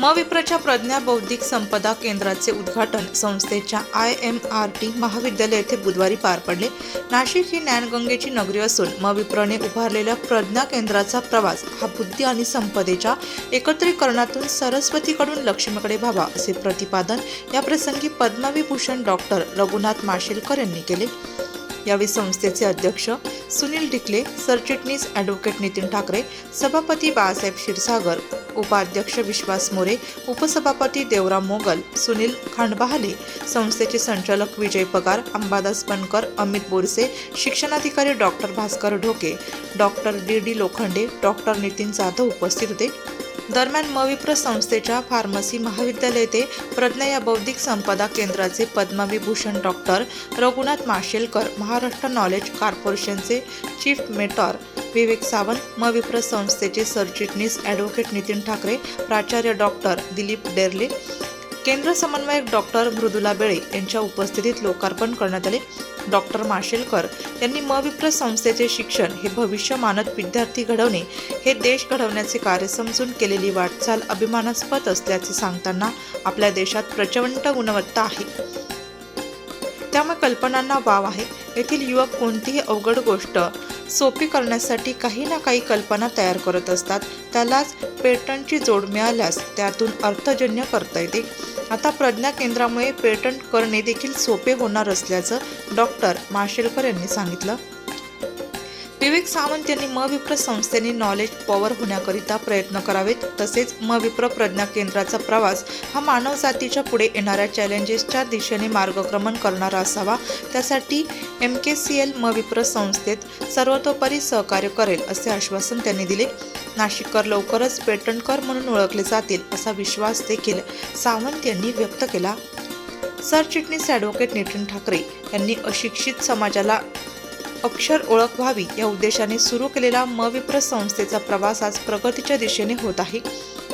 म प्रज्ञा बौद्धिक संपदा केंद्राचे उद्घाटन संस्थेच्या आय एम आर टी महाविद्यालय येथे बुधवारी पार पडले. नाशिक ही ज्ञानगंगेची नगरी असून मविप्रने उभारलेल्या प्रज्ञा केंद्राचा प्रवास हा बुद्धी आणि संपदेच्या एकत्रीकरणातून सरस्वतीकडून लक्ष्मीकडे व्हावा असे प्रतिपादन या प्रसंगी पद्मविभूषण डॉक्टर रघुनाथ माशेलकर यांनी केले. यावेळी संस्थेचे अध्यक्ष सुनील डिकले सरचिटणीस ॲडव्होकेट नितीन ठाकरे सभापती बाळासाहेब क्षीरसागर उपाध्यक्ष विश्वास मोरे उपसभापती देवराम मोगल सुनील खांडबहाले संस्थेचे संचालक विजय पगार अंबादास बनकर अमित बोरसे शिक्षणाधिकारी doctor Bhaskar Dhoke doctor D D Lokhande doctor Nitin Jadhav उपस्थित होते. दरम्यान मविप्र संस्थेच्या फार्मसी महाविद्यालय येथे प्रज्ञा या बौद्धिक संपदा केंद्राचे पद्मविभूषण डॉक्टर रघुनाथ माशेलकर महाराष्ट्र नॉलेज कॉर्पोरेशनचे चीफ मेटॉर विवेक सावंत मविप्र संस्थेचे सरचिटणीस ॲडव्होकेट नितीन ठाकरे प्राचार्य डॉक्टर दिलीप डेरले केंद्र समन्वयक डॉक्टर मृदुला बेळे यांच्या उपस्थितीत लोकार्पण करण्यात आले. डॉक्टर माशेलकर यांनी मविप्र संस्थेचे शिक्षण हे भविष्य मानत विद्यार्थी घडवणे हे देश घडवण्याचे कार्य समजून केलेली वाटचाल अभिमानास्पद असल्याचे सांगताना आपल्या देशात प्रचंड गुणवत्ता आहे. त्यामुळे कल्पनांना वाव आहे. येथील युवक कोणतीही अवघड गोष्ट सोपी करण्यासाठी काही ना काही कल्पना तयार करत असतात. त्यालाच पेटंटची जोड मिळाल्यास त्यातून अर्थजन्य करता येते. आता प्रज्ञा केंद्रामुळे पेटंट करणे देखील सोपे होणार असल्याचं डॉक्टर माशेलकर यांनी सांगितलं. विवेक सावंत यांनी मविप्र संस्थेने नॉलेज पॉवर होण्याकरिता प्रयत्न करावेत. तसेच म विप्र प्रज्ञा केंद्राचा प्रवास हा मानवजातीच्या पुढे येणाऱ्या चॅलेंजेसच्या दिशेने मार्गक्रमण करणारा असावा. त्यासाठी एम के सी एल म विप्र संस्थेत सर्वतोपरी सहकार्य करेल असे आश्वासन त्यांनी दिले. नाशिककर लवकरच पेटंटकर म्हणून ओळखले जातील असा विश्वास देखील सावंत यांनी व्यक्त केला. सरचिटणीस ॲडव्होकेट नितीन ठाकरे यांनी अशिक्षित समाजाला अक्षर ओळख व्हावी या उद्देशाने सुरू केलेला मविप्र संस्थेचा प्रवास आज प्रगतीच्या दिशेने होत आहे.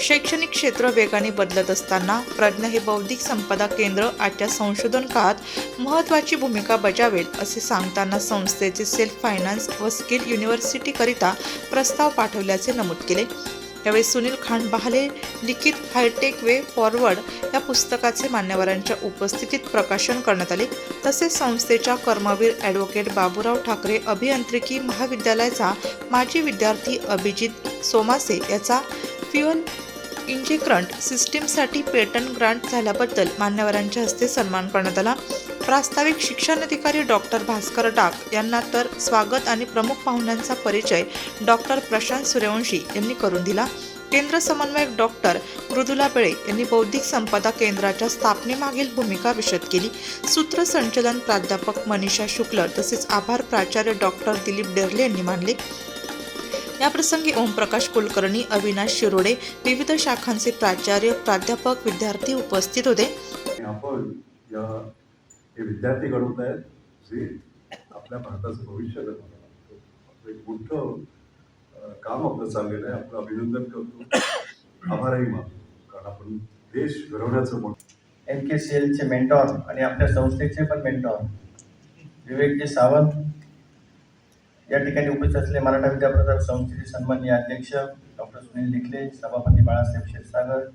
शैक्षणिक क्षेत्र वेगाने बदलत असताना प्रज्ञा हे बौद्धिक संपदा केंद्र आजच्या संशोधन काळात महत्त्वाची भूमिका बजावेल असे सांगताना संस्थेचे सेल्फ फायनान्स व स्किल युनिव्हर्सिटीकरिता प्रस्ताव पाठवल्याचे नमूद केले. यावेळी सुनील खान बहाले लिखित हायटेक वे फॉरवर्ड या पुस्तकाचे मान्यवरांच्या उपस्थितीत प्रकाशन करण्यात आले. तसेच संस्थेच्या कर्मवीर ॲडव्होकेट बाबूराव ठाकरे अभियांत्रिकी महाविद्यालयाचा माजी विद्यार्थी अभिजित सोमासे याचा फ्युअल इंजेक्रंट सिस्टीमसाठी पेटंट ग्रांट झाल्याबद्दल मान्यवरांच्या हस्ते सन्मान करण्यात आला. प्रास्ताविक शिक्षणाधिकारी डॉक्टर भास्कर डाक यांना तर स्वागत आणि प्रमुख पाहुण्यांचा परिचय डॉक्टर प्रशांत सूर्यवंशी यांनी करून दिला. केंद्र समन्वयक डॉक्टर मृदुला बेळे यांनी बौद्धिक संपदा केंद्राच्या स्थापनेमागील भूमिका विशद केली. सूत्रसंचलन प्राध्यापक मनीषा शुक्ल तसेच आभार प्राचार्य डॉक्टर दिलीप डेरले यांनी मानले. याप्रसंगी ओमप्रकाश कुलकर्णी अविनाश शिरोडे विविध शाखांचे प्राचार्य प्राध्यापक विद्यार्थी उपस्थित होते. आपण या हे विद्यार्थी घडवत आहेत जे आपल्या भारताचं भविष्य आपलं एक मोठं काम आपलं चाललेलं आहे. आपलं अभिनंदन करतो. आभारही मानतो. कारण आपण देश घडवण्याचं म्हणतो एम के सी एलचे मेंटॉर आणि आपल्या संस्थेचे पण मेंटॉर विवेकजी सावंत या ठिकाणी उपस्थित असलेले मराठा विद्याप्रसारक संस्थेचे सन्माननीय अध्यक्ष डॉक्टर सुनील लिखले सभापती बाळासाहेब क्षीरसागर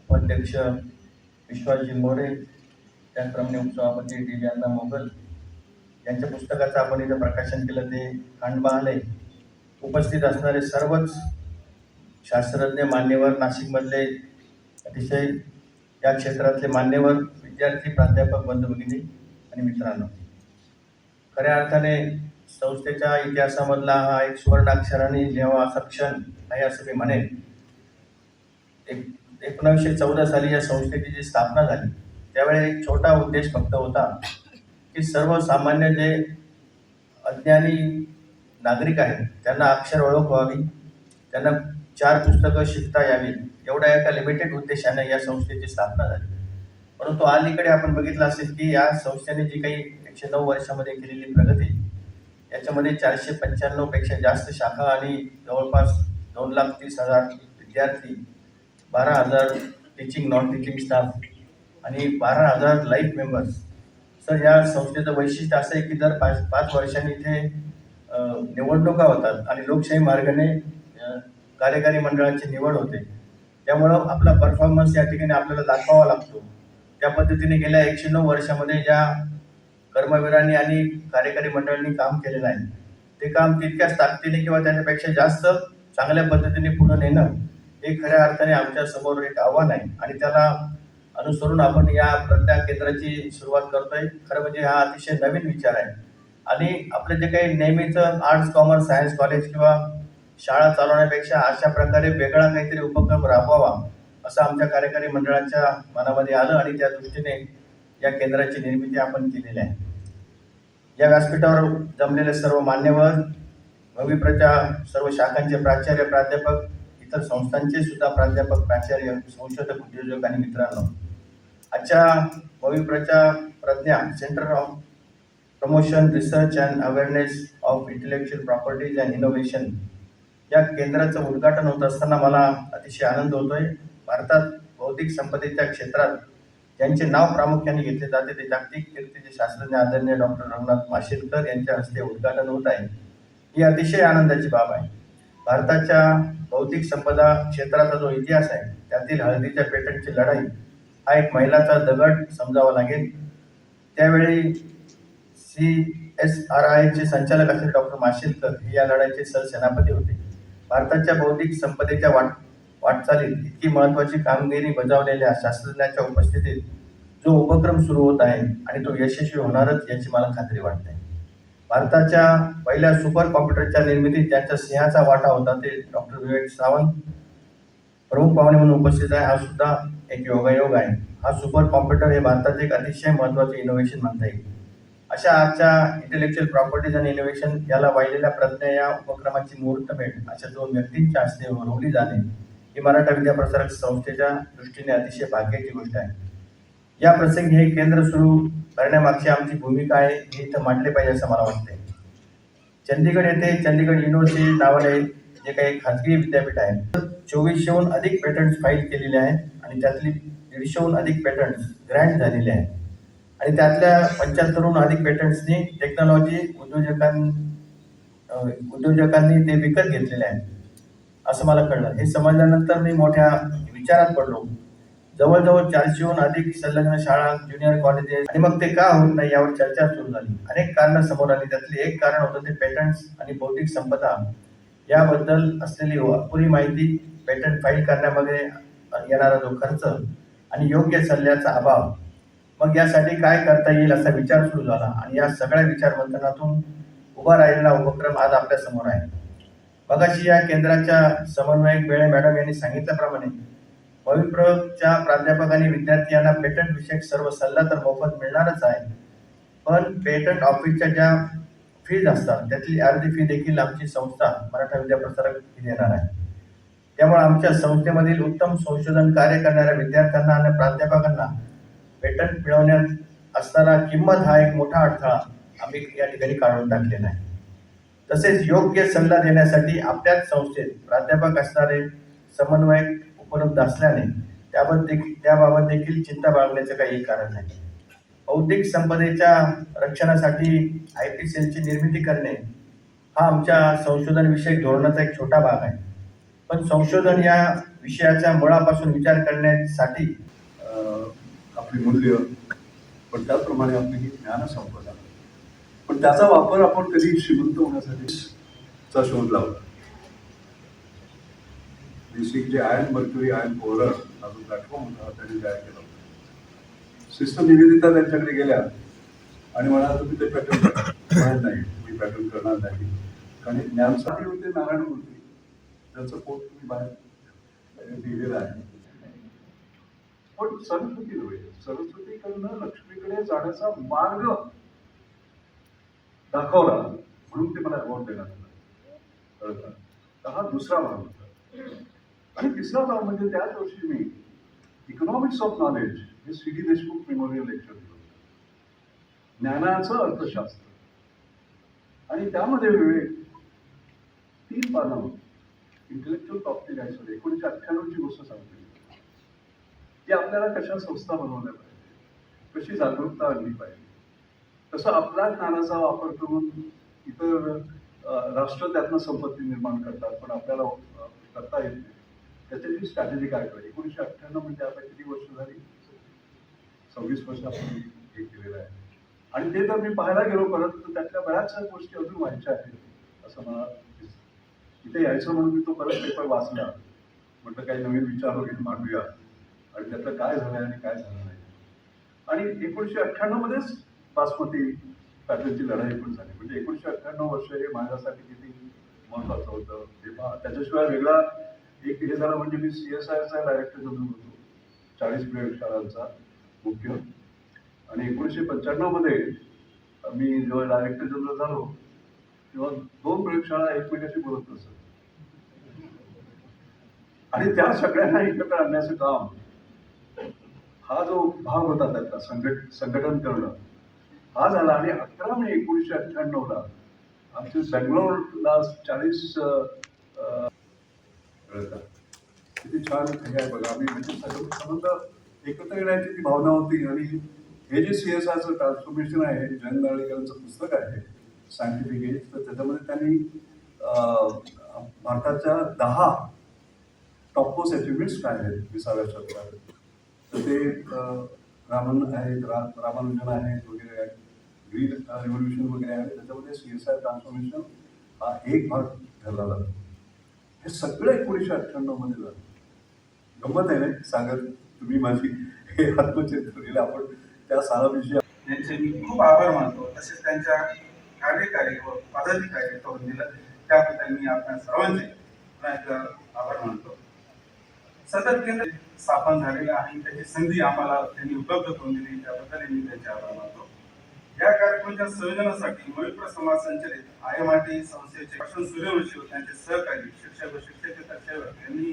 उपाध्यक्ष विश्वासजी मोरे त्याचप्रमाणे उपसभापती डी अण्णा मोगल यांच्या पुस्तकाचं आपण इथं प्रकाशन केलं ते खांडबहाले उपस्थित असणारे सर्वच शास्त्रज्ञ मान्यवर नाशिकमधले अतिशय या क्षेत्रातले मान्यवर विद्यार्थी प्राध्यापक बंधू भगिनी आणि मित्रांनो. खऱ्या अर्थाने संस्थेच्या इतिहासामधला हा एक सुवर्णाक्षराने लिहावा असा क्षण आहे असं मी म्हणेन. एक एकोणावीसशे चौदा साली या संस्थेची जी स्थापना झाली त्यावेळी एक छोटा उद्देश फक्त होता की सर्वसामान्य जे अज्ञानी नागरिक आहेत त्यांना अक्षर ओळख व्हावी त्यांना चार पुस्तकं शिकता यावी एवढ्या एका लिमिटेड उद्देशाने या संस्थेची स्थापना झाली. परंतु अलीकडे आपण बघितलं असेल की या संस्थेने जी काही एकशे नऊ वर्षामध्ये केलेली प्रगती याच्यामध्ये चारशे पंच्याण्णवपेक्षा जास्त शाखा आणि जवळपास दोन लाख तीस हजार विद्यार्थी बारा हजार टीचिंग नॉन टीचिंग स्टाफ आणि बारा हजार लाईफ मेंबर्स सर या संस्थेचं वैशिष्ट्य असं आहे की दर पाच पाच वर्षांनी इथे निवडणुका होतात आणि लोकशाही मार्गाने कार्यकारी मंडळाची निवड होते. त्यामुळं आपला परफॉर्मन्स या ठिकाणी आपल्याला दाखवावा लागतो. त्या पद्धतीने गेल्या एकशे नऊ वर्षामध्ये ज्या कर्मवीरांनी आणि कार्यकारी मंडळांनी काम केलेलं आहे ते काम तितक्याच ताकदीने किंवा त्याच्यापेक्षा जास्त चांगल्या पद्धतीने पुढे नेणं हे खऱ्या अर्थाने आमच्यासमोर एक आव्हान आहे. आणि त्याला अनुसरून आपण या प्रज्ञा केंद्राची सुरुवात करतोय. खरं म्हणजे हा अतिशय नवीन विचार आहे. आणि आपलं जे काही नेहमीचं आर्ट्स कॉमर्स सायन्स कॉलेज किंवा शाळा चालवण्यापेक्षा अशा प्रकारे वेगळा काहीतरी उपक्रम राबवावा असं आमच्या कार्यकारी मंडळाच्या मनामध्ये आलं आणि त्या दृष्टीने या केंद्राची निर्मिती आपण केलेली आहे. या व्यासपीठावर जमलेले सर्व मान्यवर भविप्रच्या सर्व शाखांचे प्राचार्य प्राध्यापक इतर संस्थांचे सुद्धा प्राध्यापक प्राचार्य संशोधक उद्योजक आणि मित्रांनो आजच्या भविप्रच्या Pragya centre of promotion research and awareness of intellectual properties and innovation या केंद्राचं उद्घाटन होत असताना मला अतिशय आनंद होतो आहे भारतात बौद्धिक संपदेच्या क्षेत्रात ज्यांचे नाव प्रामुख्याने घेतले जाते ते जागतिक कीर्तीचे शास्त्रज्ञ आदरणीय डॉक्टर रघुनाथ माशेलकर यांच्या हस्ते उद्घाटन होत आहे. ही अतिशय आनंदाची बाब आहे. भारताच्या बौद्धिक संपदा क्षेत्राचा जो इतिहास आहे त्यातील हळदीच्या पेटंटची लढाई हा एक मैलाचा दगड समजावा लागेल. त्यावेळी सी एस आर आयचे संचालक असलेले डॉक्टर माशेलकर हे या लढाईचे सरसेनापती होते. भारताच्या बौद्धिक संपदेच्या वाट वाटचालीत इतकी महत्वाची कामगिरी बजावलेल्या शास्त्रज्ञांच्या उपस्थितीत जो उपक्रम सुरू होत आहे आणि तो यशस्वी होणारच याची मला खात्री वाटते. भारताच्या पहिल्या सुपर कॉम्प्युटरच्या निर्मितीत ज्यांचा सिंहाचा वाटा होता ते डॉक्टर विवेक सावंत प्रमुख पाहुणे म्हणून उपस्थित आहे. हा सुद्धा एक योगायोग आहे. हा सुपर कॉम्प्युटर हे भारताचे एक अतिशय महत्त्वाचे इनोव्हेशन म्हणता येईल. अशा आजच्या इंटेलेक्च्युअल प्रॉपर्टीज आणि इनोव्हेशन याला वाहिलेल्या प्रज्ञा या उपक्रमाची मुहूर्तमेढ अशा दोन व्यक्तींच्या हस्ते बनवली जाणे ही मराठा विद्याप्रसारक संस्थेच्या दृष्टीने अतिशय भाग्याची गोष्ट आहे. या प्रसंगी हे केंद्र सुरू करण्यामागची आमची भूमिका आहे हे इथं मांडले पाहिजे असं मला वाटते चंदीगड येथे चंदीगड युनिव्हर्सिटी नावाने जे काही खाजगी विद्यापीठ आहे चोवीसशेहून अधिक पेटंट्स फाईल केलेले आहेत आणि त्यातली दीडशेहून अधिक पेटंट्स ग्रँट झालेले आहेत. आणि त्यातल्या पंच्याहत्तरहून अधिक पेटंट्सनी टेक्नॉलॉजी उद्योजकां उद्योजकांनी ते विकत घेतलेले आहेत. असं मला कळलं. हे समजल्यानंतर मी मोठ्या विचारात पडलो. जवळजवळ चारशेहून अधिक संलग्न शाळा ज्युनियर कॉलेजेस आणि मग ते का होत नाही यावर चर्चा सुरू झाली. अनेक कारणं समोर आली. त्यातली एक कारण होतं ते पेटंट्स आणि बौद्धिक संपदा. याबद्दल असलेली अपुरी माहिती पेटंट फाईल करण्यामध्ये येणारा जो खर्च आणि योग्य सल्ल्याचा अभाव मग यासाठी काय करता येईल असा विचार सुरू झाला आणि या सगळ्या विचारमंथनातून उभा राहिलेला उपक्रम आज आपल्यासमोर आहे. मगाशी या केंद्राच्या समन्वयक बेळे मॅडम यांनी सांगितल्याप्रमाणे पवित्रच्या प्राध्यापक आणि विद्यार्थी यांना पेटंट विषयक सर्व सल्ला तर मोफत मिळणारच आहे पण पेटंट ऑफिसच्या ज्या फीज असतात. त्यातली अर्धी फी देखील आमची संस्था मराठा विद्याप्रसारक देणार आहे. त्यामुळे आमच्या संस्थेमधील उत्तम संशोधन कार्य करणाऱ्या विद्यार्थ्यांना आणि प्राध्यापकांना पेटंट मिळवण्यात असणारा किंमत हा एक मोठा अडथळा आम्ही या ठिकाणी काढून टाकलेला आहे. तसेच योग्य सल्ला देण्यासाठी आपल्याच संस्थेत प्राध्यापक असणारे समन्वयक उपलब्ध असल्याने त्याबद्दल त्याबाबत देखील चिंता बाळगण्याचं काही कारण नाही. बौद्धिक संपदेच्या रक्षणासाठी आय पी सेलची निर्मिती करणे हा आमच्या संशोधन विषयक धोरणाचा एक छोटा भाग आहे. पण संशोधन या विषयाच्या मुळापासून विचार करण्यासाठी आपली मूल्य पण त्याचप्रमाणे आपली ही ज्ञान संपदा पण त्याचा वापर आपण कधी श्रीमंत होण्यासाठी चा शोध लावला? बेसिक जे आयन मर्क्युरी आयन पोलर अजून प्लॅटफॉर्म होता त्यांनी तयार केला. शिस्त सिस्टम निवेदिता त्यांच्याकडे गेल्या आणि म्हणाला तुम्ही ते पॅटर्न करणार नाही. मी पॅटर्न करणार नाही. कारण ज्ञानसाठी होते नारायणमूर्ती त्याचं पोट तुम्ही बाहेर दिलेलं आहे. पण सरस्वती नव्हे. सरस्वतीकडनं लक्ष्मीकडे जाण्याचा मार्ग दाखवला. म्हणून ते मला अवॉर्ड देणार तर हा दुसरा भाग होता. आणि तिसरा भाग म्हणजे त्याच वर्षी मी इकॉनॉमिक्स ऑफ नॉलेज हे C D Deshmukh memorial lecture दिलं होतं. ज्ञानाचं अर्थशास्त्र. आणि त्यामध्ये विवेक. तीन पानं इंटलेक्च्युअल प्रॉपर्टी राईट्स एकोणीशे अठ्ठ्याण्णवची गोष्ट सांगते. की आपल्याला कशा संस्था बनवल्या पाहिजे कशी जागरूकता आणली पाहिजे? तसं आपल्या ज्ञानाचा वापर करून इतर राष्ट्र त्यातनं संपत्ती निर्माण करतात पण आपल्याला करता येत नाही. त्याच्याची स्ट्रॅटेजी काय पाहिजे एकोणीसशे अठ्ठ्याण्णव म्हणजे आता किती वर्ष झाली सव्वीस वर्ष आपण हे केलेलं आहे. आणि ते जर मी पाहायला गेलो परत तर त्यातल्या बऱ्याचशा गोष्टी अजून व्हायच्या आहेत असं मला इथे यायचं म्हणून मी तो परत पेपर वाचला. म्हटलं काही नवीन विचार वगैरे मांडूया. आणि त्यातलं काय झालं आणि काय झालं नाही. आणि एकोणीसशे अठ्ठ्याण्णवमध्येच बासमती पॅटर्नची लढाई पण झाली. म्हणजे एकोणीसशे अठ्ठ्याण्णव वर्ष हे माझ्यासाठी किती महत्वाचं होतं ते त्याच्याशिवाय वेगळा एक हे झालं म्हणजे मी सी एस आयचा डायरेक्टर जनरल होतो. चाळीस प्रयोगशाळांचा मुख्य आणि एकोणीसशे पंच्याण्णवमध्ये मी जेव्हा डायरेक्टर जनरल झालो तेव्हा दोन प्रयोगशाळा एकमेकाशी बोलत नसत. आणि त्या सगळ्यांना एकत्र आणण्याचं काम हा जो भाग होता त्याचा संघट संघटन करणं हा झाला. आणि अकरा मे एकोणीसशे अठ्ठ्याण्णवला आमचे बँगलोरला चाळीस किती छान हे आहे बघा. आम्ही म्हणजे सगळं संबंध एकत्र येण्याची ती भावना होती आणि हे जे सी एस आरचं ट्रान्सफॉर्मेशन आहे जयंत नारळीकरांचं पुस्तक आहे सायंटिफिक एज तर त्याच्यामध्ये त्यांनी भारताच्या दहा टॉपोस अचिव्हमेंट्स काय आहेत विसाव्या शतकात. तर ते रामन आहेत रा रामानुजन आहेत वगैरे आहेत ग्रीन रिव्होल्युशन वगैरे आहे त्याच्यामध्ये सी एस आय ट्रान्सफॉर्मेशन हा एक भाग ठरला जातो. हे सगळं एकोणीसशे अठ्ठ्याण्णवमध्ये झालं. गंमत आहे ना सागर? तुम्ही माझी हे आत्मचिंतन लिहिलं आपण त्या साराविषयी त्यांचे मी खूप आभार मानतो. तसेच त्यांच्या कार्यकारी व पदाधिकारी करून त्याबद्दल मी आपल्या सर्वांचे पुन्हा एकदा आभार मानतो. सतत केंद्र स्थापन झालेलं आहे. त्याची संधी आम्हाला त्यांनी उपलब्ध करून दिली. त्याबद्दल मी त्यांचे आभार मानतो. या कार्यक्रमाच्या संयोजनासाठी मयुप्र समाज संचलित आय एम आर टी संस्थेचे सूर्यवंशी व त्यांचे सहकारी शिक्षक व शिक्षकेतर सेवक यांनी